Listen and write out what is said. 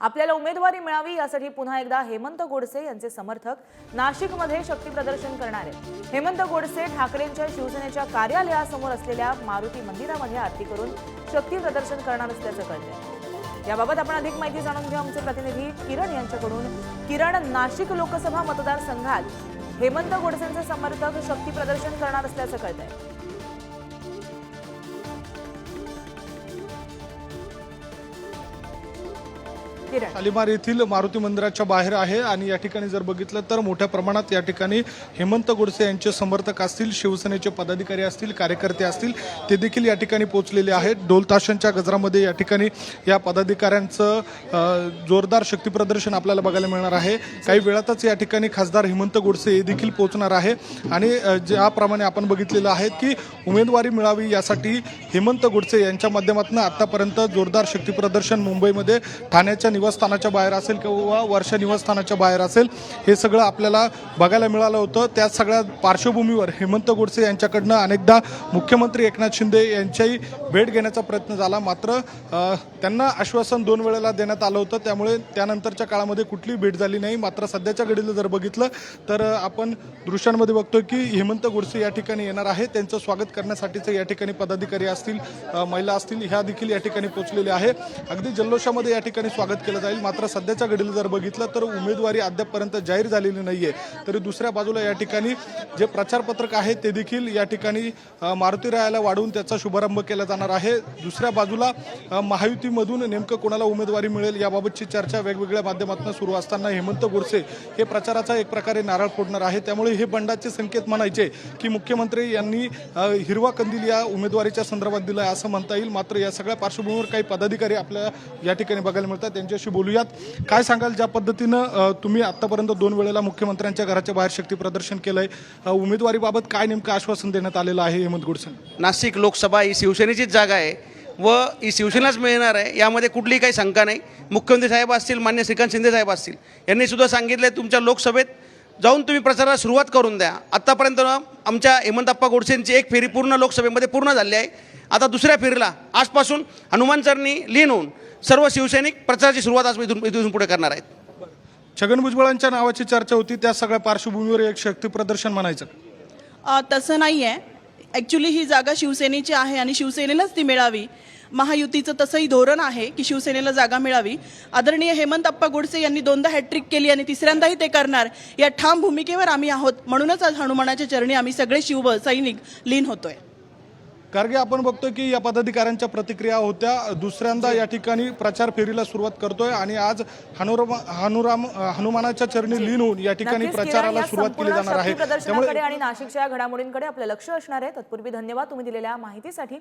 आपल्याला उमेदवारी मिळावी यासाठी पुन्हा एकदा हेमंत गोडसे यांचे समर्थक नाशिकमध्ये शक्ती प्रदर्शन करणार आहेत. हेमंत गोडसे ठाकरेंच्या शिवसेनेच्या कार्यालयासमोर असलेल्या मारुती मंदिरामध्ये आरती करून शक्ती प्रदर्शन करणार असल्याचं कळतंय. याबाबत आपण अधिक माहिती जाणून घेऊ. आमचे प्रतिनिधी किरण यांच्याकडून. किरण नाशिक लोकसभा मतदारसंघात हेमंत गोडसेंचे समर्थक शक्ती प्रदर्शन करणार असल्याचं कळतंय. शालिमार येथील मारुती मंदिराच्या बाहेर आहे आणि या ठिकाणी जर बघितलं तर मोठ्या प्रमाणात या ठिकाणी हेमंत गोडसे यांचे समर्थक असतील शिवसेनेचे पदाधिकारी असतील कार्यकर्ते असतील ते देखील या ठिकाणी पोहोचलेले आहेत. ढोलताशांच्या गजरामध्ये या ठिकाणी या पदाधिकाऱ्यांचं जोरदार शक्तीप्रदर्शन आपल्याला बघायला मिळणार आहे. काही वेळातच या ठिकाणी खासदार हेमंत गोडसे हे देखील पोहोचणार आहे. आणि ज्याप्रमाणे आपण बघितलेलं आहे की उमेदवारी मिळावी यासाठी हेमंत गोडसे यांच्या माध्यमातून आतापर्यंत जोरदार शक्तीप्रदर्शन मुंबईमध्ये ठाण्याच्या निवासस्थानाच्या बाहेर असेल किंवा वर्षा निवासस्थानाच्या बाहेर असेल हे सगळं आपल्याला बघायला मिळालं होतं. त्या सगळ्या पार्श्वभूमीवर हेमंत गोडसे यांच्याकडनं अनेकदा मुख्यमंत्री एकनाथ शिंदे यांच्याही भेट घेण्याचा प्रयत्न झाला. मात्र त्यांना आश्वासन दोन वेळेला देण्यात आलं होतं. त्यामुळे त्यानंतरच्या काळामध्ये कुठलीही भेट झाली नाही. मात्र सध्याच्या घडीला जर बघितलं तर आपण दृश्यांमध्ये बघतो की हेमंत गोडसे या ठिकाणी येणार आहे त्यांचं स्वागत करण्यासाठीचे या ठिकाणी पदाधिकारी असतील महिला असतील ह्या देखील या ठिकाणी पोहोचलेल्या आहे. अगदी जल्लोषामध्ये या ठिकाणी स्वागत केलं जाईल. मात्र सध्याच्या घडीला जर बघितलं तर उमेदवारी अद्यापपर्यंत जाहीर झालेली नाही आहे तरी दुसऱ्या बाजूला या ठिकाणी जे प्रचारपत्रक आहे ते देखील या ठिकाणी मारुतीरायाला वाढवून त्याचा शुभारंभ केला जाणार आहे. दुसऱ्या बाजूला महायुतीमधून नेमकं कोणाला उमेदवारी मिळेल याबाबतची चर्चा वेगवेगळ्या माध्यमातून सुरू असताना हेमंत गोडसे हे प्रचाराचा एक प्रकारे नारळ फोडणार आहे त्यामुळे हे बंडाचे संकेत म्हणायचे की मुख्यमंत्री यांनी हिरवा कंदील या उमेदवारीच्या संदर्भात दिला आहे असं म्हणता येईल. मात्र या सगळ्या पार्श्वभूमीवर काही पदाधिकारी आपल्या या ठिकाणी बघायला मिळतात. त्यांच्याशी बोलूयात. काय सांगाल ज्या पद्धतीनं तुम्ही आतापर्यंत दोन वेळेला मुख्यमंत्र्यांच्या घराच्या बाहेर शक्ती प्रदर्शन केलंय? उमेदवारीबाबत काय नेमकं आश्वासन देण्यात आलेलं आहे हेमंत गुडसे? नाशिक लोकसभा ही शिवसेनेचीच जागा आहे व ही शिवसेनाच मिळणार आहे यामध्ये कुठलीही काही शंका नाही. मुख्यमंत्री साहेब असतील मान्य श्रीकांत शिंदे साहेब असतील यांनी सुद्धा सांगितलं तुमच्या लोकसभेत जाऊन तुम्ही प्रचाराला सुरुवात करून द्या. आत्तापर्यंत आमच्या हेमंतप्पा गोडसेंची एक फेरी पूर्ण लोकसभेमध्ये पूर्ण झाली आहे. आता दुसऱ्या फेरीला आजपासून हनुमान चरणी लीन होऊन सर्व शिवसैनिक प्रचाराची सुरुवात आज इथून इथून पुढे करणार आहेत. छगन भुजबळांच्या नावाची चर्चा होती त्या सगळ्या पार्श्वभूमीवर एक शक्ती प्रदर्शन म्हणायचं. तसं नाही आहे ॲक्च्युली ही जागा शिवसेनेची आहे आणि शिवसेनेलाच ती मिळावी. महायुतीचं तसंही धोरण आहे की शिवसेनेला जागा मिळावी. आदरणीय हेमंत अप्पा गोडसे यांनी दोनदा हॅट्रिक केली आणि तिसऱ्यांदाही ते करणार. या ठाम भूमिकेवर आम्ही आहोत. म्हणूनच आज हनुमानाच्या चरणी आम्ही सगळे शिव सैनिक लीन होतोय. कारगे आपण बघतोय की या पदाधिकाऱ्यांच्या प्रतिक्रिया होत्या. दुसऱ्यांदा या ठिकाणी प्रचार फेरीला सुरुवात करतोय आणि आज हनुराम हनुराम हनुमानाच्या चरणी लीन होऊन या ठिकाणी किरण, प्रचाराला सुरुवात केली जाणार आहे. त्यामुळे आणि नाशिकच्या घडामोडींकडे आपलं लक्ष असणार आहे. तत्पूर्वी धन्यवाद तुम्ही दिलेल्या माहितीसाठी.